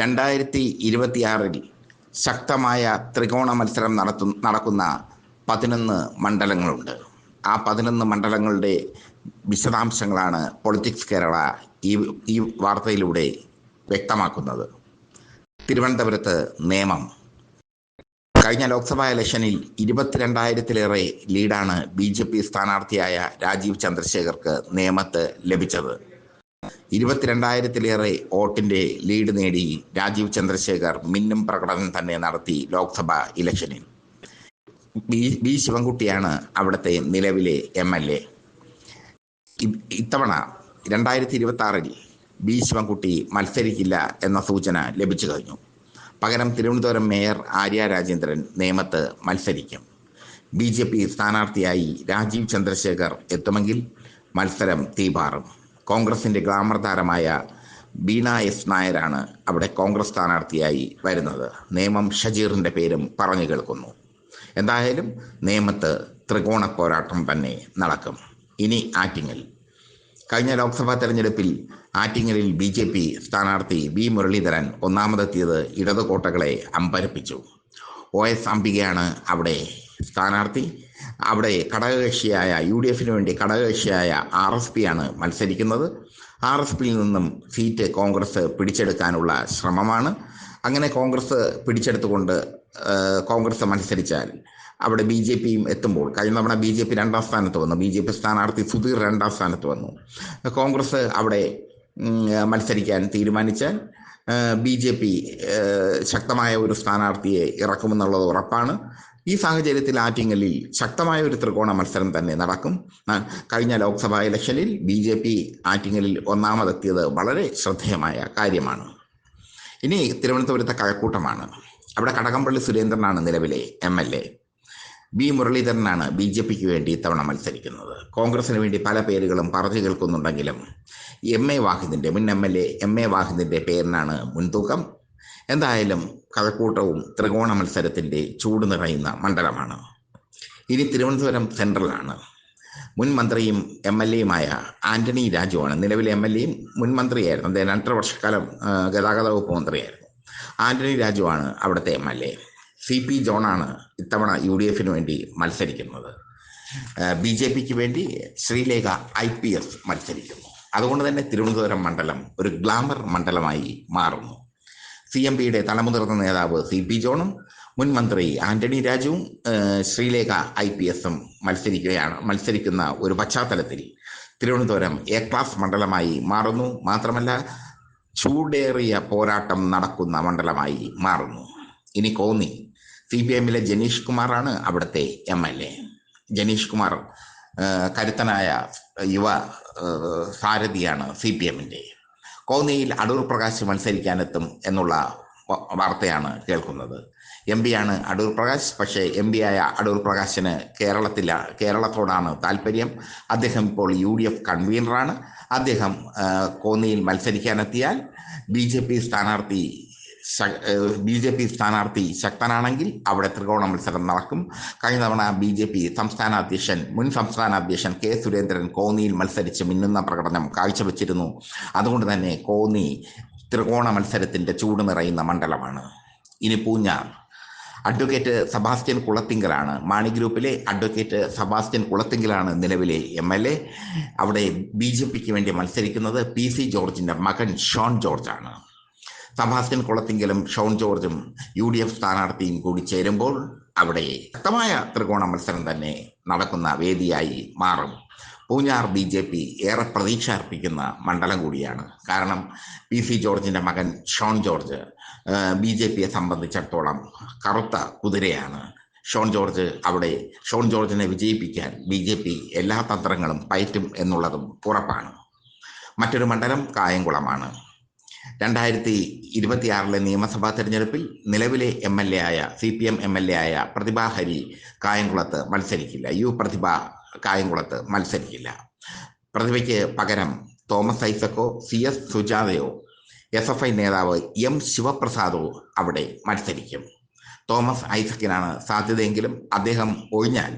രണ്ടായിരത്തി ഇരുപത്തിയാറിൽ ശക്തമായ ത്രികോണ മത്സരം നടത്തു നടക്കുന്ന പതിനൊന്ന് മണ്ഡലങ്ങളുണ്ട്. ആ പതിനൊന്ന് മണ്ഡലങ്ങളുടെ വിശദാംശങ്ങളാണ് പൊളിറ്റിക്സ് കേരള ഈ ഈ വാർത്തയിലൂടെ വ്യക്തമാക്കുന്നത്. തിരുവനന്തപുരത്ത് നിയമം. കഴിഞ്ഞ ലോക്സഭാ ഇലക്ഷനിൽ ഇരുപത്തിരണ്ടായിരത്തിലേറെ ലീഡാണ് ബി ജെ പി സ്ഥാനാർത്ഥിയായ രാജീവ് ചന്ദ്രശേഖർക്ക് നേമത്ത് ലഭിച്ചത്. ഇരുപത്തിരണ്ടായിരത്തിലേറെ വോട്ടിന്റെ ലീഡ് നേടി രാജീവ് ചന്ദ്രശേഖർ മിന്നും പ്രകടനം തന്നെ നടത്തി ലോക്സഭാ ഇലക്ഷനിൽ. ബി ബി ശിവൻകുട്ടിയാണ് അവിടുത്തെ നിലവിലെ എം എൽ എ. ഇത്തവണ രണ്ടായിരത്തി ഇരുപത്തി ആറിൽ ബി ശിവൻകുട്ടി മത്സരിക്കില്ല എന്ന സൂചന ലഭിച്ചു കഴിഞ്ഞു. പകരം തിരുവനന്തപുരം മേയർ ആര്യ രാജേന്ദ്രൻ നേമത്ത് മത്സരിക്കും. ബി ജെ പി സ്ഥാനാർത്ഥിയായി രാജീവ് ചന്ദ്രശേഖർ എത്തുമെങ്കിൽ മത്സരം തീപാറും. കോൺഗ്രസിന്റെ ഗ്ലാമർ താരമായ ബീന എസ് നായരാണ് അവിടെ കോൺഗ്രസ് സ്ഥാനാർത്ഥിയായി വരുന്നത്. നേമം ഷജീറിന്റെ പേരും പറഞ്ഞു കേൾക്കുന്നു. എന്തായാലും നേമത്ത് ത്രികോണ പോരാട്ടം തന്നെ നടക്കും. ഇനി ആറ്റിങ്ങൽ. കഴിഞ്ഞ ലോക്സഭാ തെരഞ്ഞെടുപ്പിൽ ആറ്റിങ്ങലിൽ ബി ജെ പി സ്ഥാനാർത്ഥി വി മുരളീധരൻ ഒന്നാമതെത്തിയത് ഇടതു കോട്ടകളെ അമ്പരപ്പിച്ചു. ഒ എസ് അംബികയാണ് അവിടെ സ്ഥാനാർത്ഥി. അവിടെ ഘടകകക്ഷിയായ യു ഡി എഫിന് വേണ്ടി ഘടകകക്ഷിയായ ആർ എസ് പി ആണ് മത്സരിക്കുന്നത്. ആർ എസ് പിയിൽ നിന്നും സീറ്റ് കോൺഗ്രസ് പിടിച്ചെടുക്കാനുള്ള ശ്രമമാണ്. അങ്ങനെ കോൺഗ്രസ് പിടിച്ചെടുത്തുകൊണ്ട് കോൺഗ്രസ് മത്സരിച്ചാൽ അവിടെ ബി ജെ പിയും എത്തുമ്പോൾ കഴിഞ്ഞ തവണ ബി ജെ പി രണ്ടാം സ്ഥാനത്ത് വന്നു ബി ജെ പി സ്ഥാനാർത്ഥി സുധീർ രണ്ടാം സ്ഥാനത്ത് വന്നു. കോൺഗ്രസ് അവിടെ മത്സരിക്കാൻ തീരുമാനിച്ചാൽ ബി ജെ പി ശക്തമായ ഒരു സ്ഥാനാർത്ഥിയെ ഇറക്കുമെന്നുള്ളത് ഉറപ്പാണ്. ഈ സാഹചര്യത്തിൽ ആറ്റിങ്ങലിൽ ശക്തമായ ഒരു ത്രികോണ മത്സരം തന്നെ നടക്കും. കഴിഞ്ഞ ലോക്സഭാ ഇലക്ഷനിൽ ബി ജെ പി ആറ്റിങ്ങലിൽ ഒന്നാമതെത്തിയത് വളരെ ശ്രദ്ധേയമായ കാര്യമാണ്. ഇനി തിരുവനന്തപുരത്തെ കഴക്കൂട്ടമാണ്. അവിടെ കടകംപള്ളി സുരേന്ദ്രനാണ് നിലവിലെ എം എൽ എ. ബി മുരളീധരനാണ് ബി ജെ പിക്ക് വേണ്ടി ഇത്തവണ മത്സരിക്കുന്നത്. കോൺഗ്രസിന് വേണ്ടി പല പേരുകളും പറഞ്ഞു കേൾക്കുന്നുണ്ടെങ്കിലും എം എ വാഹിദിന്റെ മുൻ M L A M A വാഹിദിന്റെ പേരിനാണ് മുൻതൂക്കം എന്തായാലും കഴക്കൂട്ടവും ത്രികോണ മത്സരത്തിന്റെ ചൂട് നിറയുന്ന മണ്ഡലമാണ്. ഇനി തിരുവനന്തപുരം സെൻട്രലാണ്. മുൻ മന്ത്രിയും എം എൽ എയുമായ ആന്റണി രാജുവാണ്. നിലവിലെ എം എൽ എയും മുൻ മന്ത്രിയായിരുന്നു. അദ്ദേഹം രണ്ടര വർഷക്കാലം ഗതാഗത വകുപ്പ് മന്ത്രിയായിരുന്നു. ആന്റണി രാജുവാണ് അവിടുത്തെ M L A. C P ജോണാണ് ഇത്തവണ യു ഡി എഫിന് വേണ്ടി മത്സരിക്കുന്നത്. ബി ജെ പിക്ക് വേണ്ടി ശ്രീലേഖ ഐ പി എസ് മത്സരിക്കുന്നു. അതുകൊണ്ട് തന്നെ തിരുവനന്തപുരം മണ്ഡലം ഒരു ഗ്ലാമർ മണ്ഡലമായി മാറുന്നു. സി എം പിയുടെ തലമുതിർന്ന നേതാവ് സി പി ജോണും മുൻ മന്ത്രി ആന്റണി രാജുവും ശ്രീലേഖ ഐ പി എസും മത്സരിക്കുകയാണ് മത്സരിക്കുന്ന ഒരു പശ്ചാത്തലത്തിൽ തിരുവനന്തപുരം എ ക്ലാസ് മണ്ഡലമായി മാറുന്നു. മാത്രമല്ല ചൂടേറിയ പോരാട്ടം നടക്കുന്ന മണ്ഡലമായി മാറുന്നു. ഇനി കോന്നി സി പി എമ്മിലെ ജനീഷ് കുമാറാണ് അവിടുത്തെ M L A. Janeesh Kumar കരുത്തനായ യുവ സാരഥിയാണ് സി പി എമ്മിന്റെ കോന്നിയിൽ അടൂർ പ്രകാശ് മത്സരിക്കാനെത്തും എന്നുള്ള വാർത്തയാണ് കേൾക്കുന്നത്. എം ആണ് അടൂർ പ്രകാശ് പക്ഷേ എം പി ആയ അടൂർ പ്രകാശിന് കേരളത്തില കേരളത്തോടാണ് താല്പര്യം. അദ്ദേഹം ഇപ്പോൾ യു ഡി എഫ് കൺവീനറാണ് അദ്ദേഹം കോന്നിയിൽ മത്സരിക്കാനെത്തിയാൽ ബി ജെ പി സ്ഥാനാർത്ഥി ബി ജെ പി സ്ഥാനാർത്ഥി ശക്തനാണെങ്കിൽ അവിടെ ത്രികോണ മത്സരം നടക്കും. കഴിഞ്ഞ തവണ ബി ജെ പി സംസ്ഥാന അധ്യക്ഷൻ മുൻ സംസ്ഥാന അധ്യക്ഷൻ കെ സുരേന്ദ്രൻ കോന്നിയിൽ മത്സരിച്ച് മിന്നുന്ന പ്രകടനം കാഴ്ചവെച്ചിരുന്നു. അതുകൊണ്ട് തന്നെ കോന്നി ത്രികോണ മത്സരത്തിന്റെ ചൂട് നിറയുന്ന മണ്ഡലമാണ്. ഇനി പൂഞ്ഞാർ. അഡ്വക്കേറ്റ് സബാസ്റ്റ്യൻ കുളത്തിങ്കലാണ് മാണി ഗ്രൂപ്പിലെ അഡ്വക്കേറ്റ് സബാസ്റ്റ്യൻ കുളത്തിങ്കലാണ് നിലവിലെ എം എൽ എ. അവിടെ ബി ജെ പിക്ക് വേണ്ടി മത്സരിക്കുന്നത് പി സി ജോർജിന്റെ മകൻ ഷോൺ ജോർജാണ്. സബാസ്റ്റ്യൻ കുളത്തിങ്കലും ഷോൺ ജോർജും യു ഡി എഫ് സ്ഥാനാർത്ഥിയും കൂടി ചേരുമ്പോൾ അവിടെ ശക്തമായ ത്രികോണ മത്സരം തന്നെ നടക്കുന്ന വേദിയായി മാറും. പൂഞ്ഞാർ ബി ജെ പി ഏറെ പ്രതീക്ഷ അർപ്പിക്കുന്ന മണ്ഡലം കൂടിയാണ്. കാരണം പി സി ജോർജിന്റെ മകൻ ഷോൺ ജോർജ് ബി ജെ പിയെ സംബന്ധിച്ചിടത്തോളം കറുത്ത കുതിരയാണ്. ഷോൺ ജോർജ് അവിടെ ഷോൺ ജോർജിനെ വിജയിപ്പിക്കാൻ ബി ജെ പി എല്ലാ തന്ത്രങ്ങളും പയറ്റും എന്നുള്ളതും ഉറപ്പാണ്. മറ്റൊരു മണ്ഡലം കായംകുളമാണ്. രണ്ടായിരത്തി ഇരുപത്തിയാറിലെ നിയമസഭാ തെരഞ്ഞെടുപ്പിൽ നിലവിലെ എം എൽ എ ആയ C P M M L A ആയ പ്രതിഭാ ഹരി കായംകുളത്ത് മത്സരിക്കില്ല. യു പ്രതിഭ കായംകുളത്ത് മത്സരിക്കില്ല. പ്രതിഭയ്ക്ക് പകരം തോമസ് ഐസക്കോ സി എസ് സുജാതയോ എസ് എഫ് ഐ നേതാവ് എം ശിവപ്രസാദോ അവിടെ മത്സരിക്കും. തോമസ് ഐസക്കിനാണ് സാധ്യതയെങ്കിലും അദ്ദേഹം ഒഴിഞ്ഞാൽ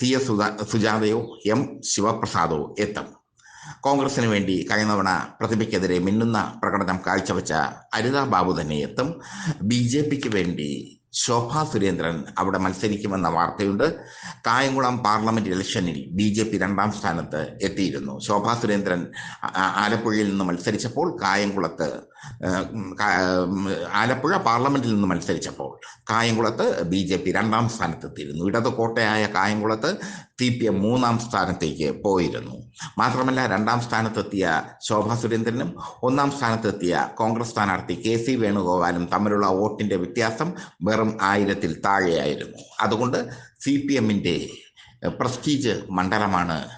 സി എസ് സുജാതയോ എം ശിവപ്രസാദോ എത്തും. കോൺഗ്രസിന് വേണ്ടി കഴിഞ്ഞ തവണ പ്രതിഭയ്ക്കെതിരെ മിന്നുന്ന പ്രകടനം കാഴ്ചവെച്ച അരിതാ ബാബു തന്നെ എത്തും. ബി ജെ പിക്ക് വേണ്ടി ശോഭാ സുരേന്ദ്രൻ അവിടെ മത്സരിക്കുമെന്ന വാർത്തയുണ്ട്. കായംകുളം പാർലമെന്റ് ഇലക്ഷനിൽ ബി ജെ പി രണ്ടാം സ്ഥാനത്ത് എത്തിയിരുന്നു. ശോഭാ സുരേന്ദ്രൻ ആലപ്പുഴയിൽ നിന്ന് മത്സരിച്ചപ്പോൾ കായംകുളത്ത് ആലപ്പുഴ പാർലമെന്റിൽ നിന്ന് മത്സരിച്ചപ്പോൾ കായംകുളത്ത് ബി ജെ പി രണ്ടാം സ്ഥാനത്തെത്തിയിരുന്നു. ഇടത് കോട്ടയായ കായംകുളത്ത് സി പി എം മൂന്നാം സ്ഥാനത്തേക്ക് പോയിരുന്നു. മാത്രമല്ല രണ്ടാം സ്ഥാനത്തെത്തിയ ശോഭാ സുരേന്ദ്രനും ഒന്നാം സ്ഥാനത്തെത്തിയ കോൺഗ്രസ് സ്ഥാനാർത്ഥി കെ സി വേണുഗോപാലും തമ്മിലുള്ള വോട്ടിന്റെ വ്യത്യാസം വെറും ആയിരത്തിൽ താഴെയായിരുന്നു. അതുകൊണ്ട് സി പി എമ്മിന്റെ പ്രസ്റ്റീജ് മണ്ഡലമാണ്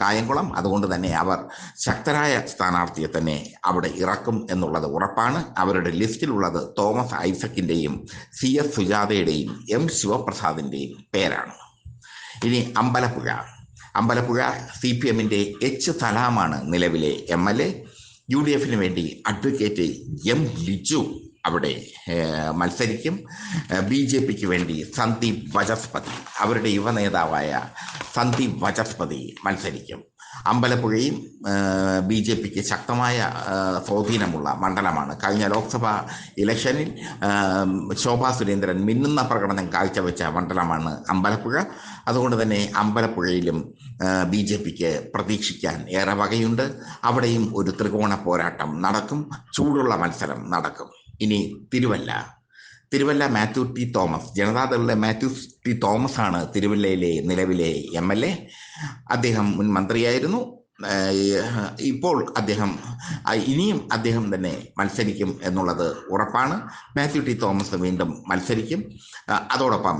കായംകുളം. അതുകൊണ്ട് തന്നെ അവർ ശക്തരായ സ്ഥാനാർത്ഥിയെ തന്നെ അവിടെ ഇറക്കും എന്നുള്ളത് ഉറപ്പാണ്. അവരുടെ ലിസ്റ്റിലുള്ളത് തോമസ് ഐസക്കിന്റെയും സി എസ് സുജാതയുടെയും എം ശിവപ്രസാദിന്റെയും പേരാണ്. ഇനി അമ്പലപ്പുഴ. അമ്പലപ്പുഴ സി പി എമ്മിന്റെ എച്ച് സലാമാണ് നിലവിലെ M L A. U D എഫിന് വേണ്ടി അഡ്വക്കേറ്റ് എം ലിജു അവിടെ മത്സരിക്കും. ബി ജെ പിക്ക് വേണ്ടി സന്ദീപ് വജസ്പതി അവരുടെ യുവനേതാവായ സന്ദീപ് വജസ്പതി മത്സരിക്കും. അമ്പലപ്പുഴയും ബി ജെ പിക്ക് ശക്തമായ സ്വാധീനമുള്ള മണ്ഡലമാണ്. കഴിഞ്ഞ ലോക്സഭാ ഇലക്ഷനിൽ ശോഭാ സുരേന്ദ്രൻ മിന്നുന്ന പ്രകടനം കാഴ്ചവെച്ച മണ്ഡലമാണ് അമ്പലപ്പുഴ. അതുകൊണ്ട് തന്നെ അമ്പലപ്പുഴയിലും ബി ജെ പിക്ക് പ്രതീക്ഷിക്കാൻ ഏറെ വകയുണ്ട്. അവിടെയും ഒരു ത്രികോണ പോരാട്ടം നടക്കും. ചൂടുള്ള മത്സരം നടക്കും. ഇനി തിരുവല്ല. തിരുവല്ല മാത്യു ടി തോമസ്. ജനതാദളിലെ മാത്യു ടി തോമസ് ആണ് തിരുവല്ലയിലെ നിലവിലെ എം എൽ എ. അദ്ദേഹം മുൻ മന്ത്രിയായിരുന്നു. ഇപ്പോൾ അദ്ദേഹം ഇനിയും അദ്ദേഹം തന്നെ മത്സരിക്കും എന്നുള്ളത് ഉറപ്പാണ്. മാത്യു ടി തോമസ് വീണ്ടും മത്സരിക്കും. അതോടൊപ്പം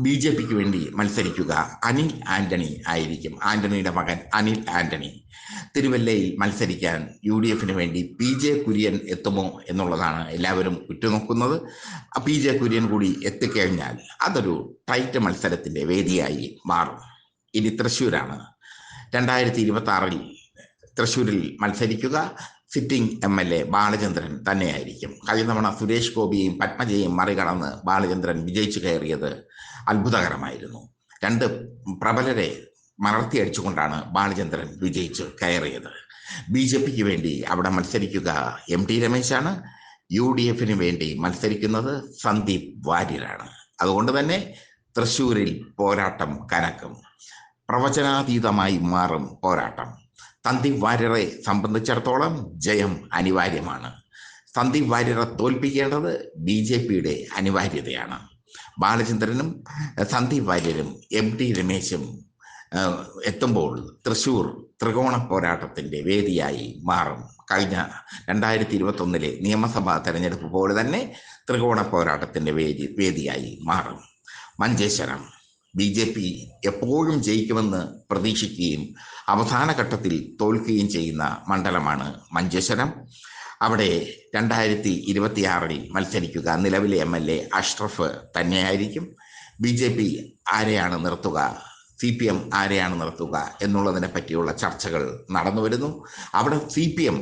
ബി ജെ പിക്ക് വേണ്ടി മത്സരിക്കുക. അനിൽ ആന്റണി ആയിരിക്കും. ആന്റണിയുടെ മകൻ അനിൽ ആന്റണി. തിരുവല്ലയിൽ മത്സരിക്കാൻ യു ഡി എഫിന് വേണ്ടി പി ജെ കുര്യൻ എത്തുമോ എന്നുള്ളതാണ് എല്ലാവരും ഉറ്റുനോക്കുന്നത്. പി ജെ കുര്യൻ കൂടി എത്തിക്കഴിഞ്ഞാൽ അതൊരു ടൈറ്റ് മത്സരത്തിന്റെ വേദിയായി മാറും. ഇനി തൃശ്ശൂരാണ്. രണ്ടായിരത്തി ഇരുപത്തി ആറിൽ തൃശ്ശൂരിൽ മത്സരിക്കുക. Sitting M L A Balachandran തന്നെയായിരിക്കും. കഴിഞ്ഞ തവണ സുരേഷ് ഗോപിയെയും പത്മജയെയും മറികടന്ന് ബാലചന്ദ്രൻ വിജയിച്ചു കയറിയത് അത്ഭുതകരമായിരുന്നു. രണ്ട് പ്രബലരെ മലർത്തി അടിച്ചുകൊണ്ടാണ് ബാലചന്ദ്രൻ വിജയിച്ച് കയറിയത്. ബി ജെ പിക്ക് വേണ്ടി അവിടെ മത്സരിക്കുക എം ടി രമേശാണ്. യു ഡി എഫിന് വേണ്ടി മത്സരിക്കുന്നത് സന്ദീപ് വാര്യരാണ്. അതുകൊണ്ട് തന്നെ തൃശൂരിൽ പോരാട്ടം കനക്കും. പ്രവചനാതീതമായി മാറും പോരാട്ടം. സന്ദീപ് വാര്യരെ സംബന്ധിച്ചിടത്തോളം ജയം അനിവാര്യമാണ്. സന്ദീപ് വാര്യരെ തോൽപ്പിക്കേണ്ടത് ബി ജെ പിയുടെ അനിവാര്യതയാണ്. ബാലചന്ദ്രനും സന്ദീപ് വാര്യരും എം ടി രമേശും എത്തുമ്പോൾ തൃശൂർ ത്രികോണ പോരാട്ടത്തിന്റെ വേദിയായി മാറും. കഴിഞ്ഞ രണ്ടായിരത്തി ഇരുപത്തി ഒന്നിലെ നിയമസഭാ തെരഞ്ഞെടുപ്പ് പോലെ തന്നെ ത്രികോണ പോരാട്ടത്തിന്റെ വേദി വേദിയായി മാറും. മഞ്ചേശ്വരം ബി ജെ പി എപ്പോഴും ജയിക്കുമെന്ന് പ്രതീക്ഷിക്കുകയും അവസാന ഘട്ടത്തിൽ തോൽക്കുകയും ചെയ്യുന്ന മണ്ഡലമാണ് മഞ്ചേശ്വരം. അവിടെ രണ്ടായിരത്തി ഇരുപത്തിയാറിൽ മത്സരിക്കുക. നിലവിലെ എം എൽ എ അഷ്റഫ് തന്നെയായിരിക്കും. ബി ജെ പി ആരെയാണ് നിർത്തുക? സി പി എം ആരെയാണ് നിർത്തുക? എന്നുള്ളതിനെ പറ്റിയുള്ള ചർച്ചകൾ നടന്നു വരുന്നു. അവിടെ സി പി എം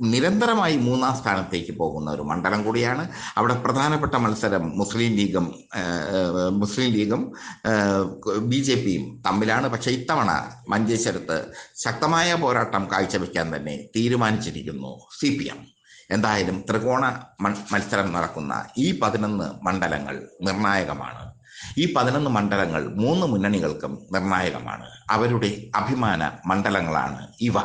നിരന്തരമായി മൂന്നാം സ്ഥാനത്തേക്ക് പോകുന്ന ഒരു മണ്ഡലം കൂടിയാണ്. അവിടെ പ്രധാനപ്പെട്ട മത്സരം മുസ്ലിം ലീഗും മുസ്ലിം ലീഗും ബി ജെ പിയും തമ്മിലാണ്. പക്ഷേ ഇത്തവണ മഞ്ചേശ്വരത്ത് ശക്തമായ പോരാട്ടം കാഴ്ചവെക്കാൻ തന്നെ തീരുമാനിച്ചിരിക്കുന്നു സി പി എം. എന്തായാലും ത്രികോണ മത്സരം നടക്കുന്ന ഈ പതിനൊന്ന് മണ്ഡലങ്ങൾ നിർണായകമാണ്. ഈ പതിനൊന്ന് മണ്ഡലങ്ങൾ മൂന്ന് മുന്നണികൾക്കും നിർണായകമാണ്. അവരുടെ അഭിമാന മണ്ഡലങ്ങളാണ് ഇവ.